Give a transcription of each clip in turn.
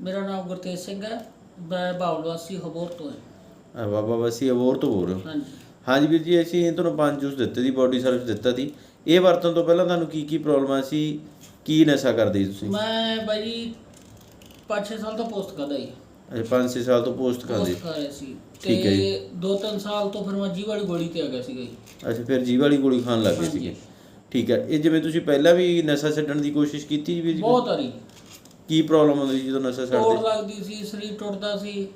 ਮੇਰਾ ਨਾਮ ਗੁਰਤੇਜ ਸਿੰਘ ਹੈ। ਮੈਂ ਬਾਵਲਵਾਸੀ ਹਬੋਰ ਤੋਂ ਹੈ। ਬਾਬਾ ਵਸੀ ਅਬੋਰ ਤੋਂ ਬੋਲ ਰਹੇ ਹੋ? ਹਾਂਜੀ। ਹਾਂਜੀ ਵੀਰ ਜੀ ਅਸੀਂ ਤੁਹਾਨੂੰ ਪੰਜ ਜੂਸ ਦਿੱਤੇ ਸੀ ਬਾਡੀ ਸਰਵਿਸ ਦਿੱਤਾ ਸੀ। ਇਹ ਵਰਤਣ ਤੋਂ ਪਹਿਲਾਂ ਤੁਹਾਨੂੰ ਕੀ ਕੀ ਪ੍ਰੋਬਲਮਾਂ ਸੀ ਕੀ ਨਸ਼ਾ ਕਰਦੇ ਸੀ ਤੁਸੀਂ? ਮੈਂ ਬਾਈ 5-6 ਸਾਲ ਤੋਂ ਪੋਸਟ ਕਰਦਾ ਜੀ। ਅੱਛਾ 5-6 ਸਾਲ ਤੋਂ ਪੋਸਟ ਕਰਦੇ ਪੋਸਟ ਕਰ ਰਿਹਾ ਸੀ। ਠੀਕ ਹੈ ਜੀ। ਤੇ 2-3 ਸਾਲ ਤੋਂ ਫਿਰ ਮੈਂ ਜੀਵ ਵਾਲੀ ਗੋਲੀ ਤੇ ਆ ਗਿਆ ਸੀਗਾ ਜੀ। ਅੱਛਾ ਫਿਰ ਜੀਵ ਵਾਲੀ ਗੋਲੀ ਖਾਣ ਲੱਗ ਗਏ ਹਾਂਜੀ। ਸੀਗੇ। ਠੀਕ ਹੈ ਇਹ ਜਿਵੇਂ ਤੁਸੀਂ ਪਹਿਲਾਂ ਵੀ ਨਸ਼ਾ ਛੱਡਣ ਦੀ ਕੋਸ਼ਿਸ਼ ਕੀਤੀ ਜੀ ਵੀਰ ਜੀ? ਬਹੁਤ ਆਰੀ ਕੀ ਪ੍ਰੋਬਲਮ ਹੁੰਦੀ ਸੀ ਜਦੋਂ ਨਸ਼ਾ ਛੱਡਦੇ? ਲੱਗਦੀ ਸੀ ਸਰੀਰ ਟੁੱਟਦਾ ਸੀ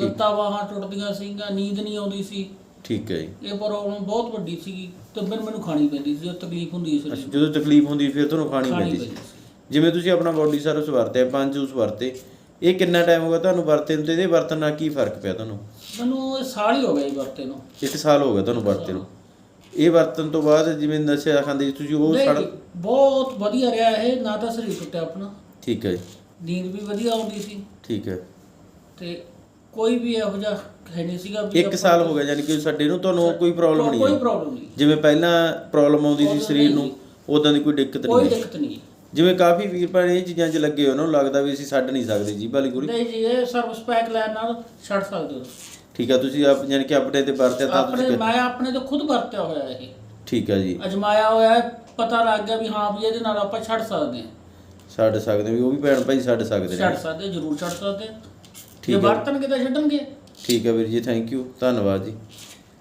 ਲੱਤਾਂ ਬਾਹਾਂ ਟੁੱਟਦੀਆਂ ਸੀਗੀਆਂ ਨੀਂਦ ਨਹੀਂ ਆਉਂਦੀ ਸੀ। ਠੀਕ ਹੈ ਜੀ। ਇਹ ਪ੍ਰੋਬਲਮ ਬਹੁਤ ਵੱਡੀ ਸੀਗੀ ਤੇ ਫਿਰ ਮੈਨੂੰ ਖਾਣੀ ਪੈਂਦੀ ਸੀ ਉਹ ਤਕਲੀਫ ਹੁੰਦੀ ਸੀ ਅੱਛਾ ਜਦੋਂ ਤਕਲੀਫ ਹੁੰਦੀ ਫਿਰ ਤੁਹਾਨੂੰ ਖਾਣੀ ਪੈਂਦੀ ਸੀ। ਜਿਵੇਂ ਤੁਸੀਂ ਆਪਣਾ ਬਾਡੀ ਸਰਵਿਸ ਵਰਤਿਆ ਪੰਜ ਜੂਸ ਵਰਤੇ ਇਹ ਕਿੰਨਾ ਟਾਈਮ ਹੋ ਗਿਆ ਤੁਹਾਨੂੰ ਵਰਤੇ ਨੂੰ ਤੇ? ਇਹਦੇ ਵਰਤਣ ਨਾਲ ਕੀ ਫ਼ਰਕ ਪਿਆ ਤੁਹਾਨੂੰ? ਮੈਨੂੰ ਇਹ ਸਾਲ ਹੀ ਹੋ ਗਿਆ ਜੀ ਵਰਤੇ ਨੂੰ। ਇੱਕ ਸਾਲ ਹੋ ਗਿਆ ਤੁਹਾਨੂੰ ਵਰਤੇ ਨੂੰ। ਇਹ ਵਰਤਣ ਤੋਂ ਬਾਅਦ ਜਿਵੇਂ ਨਸ਼ਾ ਖਾਂਦੇ ਤੁਸੀਂ ਉਹ ਬਹੁਤ ਵਧੀਆ ਰਿਹਾ ਇਹ ਨਾ ਤਾਂ ਸਰੀਰ ਟੁੱਟਿਆ ਆਪਣਾ। ਠੀਕ ਹੈ ਜੀ। ਨੀਂਦ ਵੀ ਵਧੀਆ ਆਉਂਦੀ ਸੀ। ਠੀਕ ਹੈ। ਤੇ ਕੋਈ ਵੀ ਇਹੋ ਜਿਹਾ ਹੈ ਨਹੀਂ ਸੀਗਾ ਵੀ ਇੱਕ ਆਪਾਂ- ਸਾਲ ਹੋ ਗਿਆ ਯਾਨੀ ਕਿ ਸਾਡੇ ਨੂੰ ਤੁਹਾਨੂੰ ਕੋਈ ਪ੍ਰੋਬਲਮ ਨਹੀਂ ਕੋਈ ਹੈ ਪ੍ਰੋਬਲਮ ਨਹੀਂ। ਜਿਵੇਂ ਪਹਿਲਾਂ ਪ੍ਰੋਬਲਮ ਆਉਂਦੀ ਸੀ ਸਰੀਰ ਨੂੰ ਉਦਾਂ ਦੀ ਕੋਈ ਦਿੱਕਤ ਕੋਈ ਨਹੀਂ ਹੈ ਦਿੱਕਤ ਨਹੀਂ। ਜਿਵੇਂ ਕਾਫੀ ਵੀਰ ਭੈਣ ਇਹ ਚੀਜ਼ਾਂ 'ਚ ਲੱਗੇ ਨੂੰ ਲੱਗਦਾ ਵੀ ਅਸੀਂ ਛੱਡ ਨਹੀਂ ਸਕਦੇ ਜੀ ਵਾਲੀ ਗੋਲੀ ਨਹੀਂ ਜੀ ਇਹ ਸਰਵਿਸ ਪੈਕ ਲੈਣ ਨਾਲ ਛੱਡ ਸਕਦੇ ਹੋ। ਠੀਕ ਹੈ ਤੁਸੀਂ ਆਪ ਯਾਨੀ ਕਿ ਆਪਣੇ ਤੇ ਵਰਤਿਆ ਤਾਂ ਆਪਣੇ ਤੁਸੀਂ ਮੈਂ ਆਪਣੇ ਤੋਂ ਖੁਦ ਵਰਤਿਆ ਹੋਇਆ ਇਹ। ਠੀਕ ਹੈ ਜੀ। ਅਜਮਾਇਆ ਹੋਇਆ ਹੈ ਪਤਾ ਲੱਗ ਗਿਆ ਵੀ ਹਾਂ ਵੀ ਇਹਦੇ ਨਾਲ ਆਪਾਂ ਛੱਡ ਸਕਦੇ ਹਾਂ। ਛੱਡ ਸਕਦੇ ਵੀ ਉਹ ਵੀ ਭੈਣ ਭਾਈ ਛੱਡ ਸਕਦੇ ਛੱਡ ਸਕਦੇ ਜ਼ਰੂਰ ਛੱਡ ਸਕਦੇ। ਠੀਕ ਹੈ। ਵਰਤਣਗੇ ਤਾਂ ਛੱਡਣਗੇ ਠੀਕ ਹੈ ਵੀਰ ਜੀ ਥੈਂਕ ਯੂ ਧੰਨਵਾਦ ਜੀ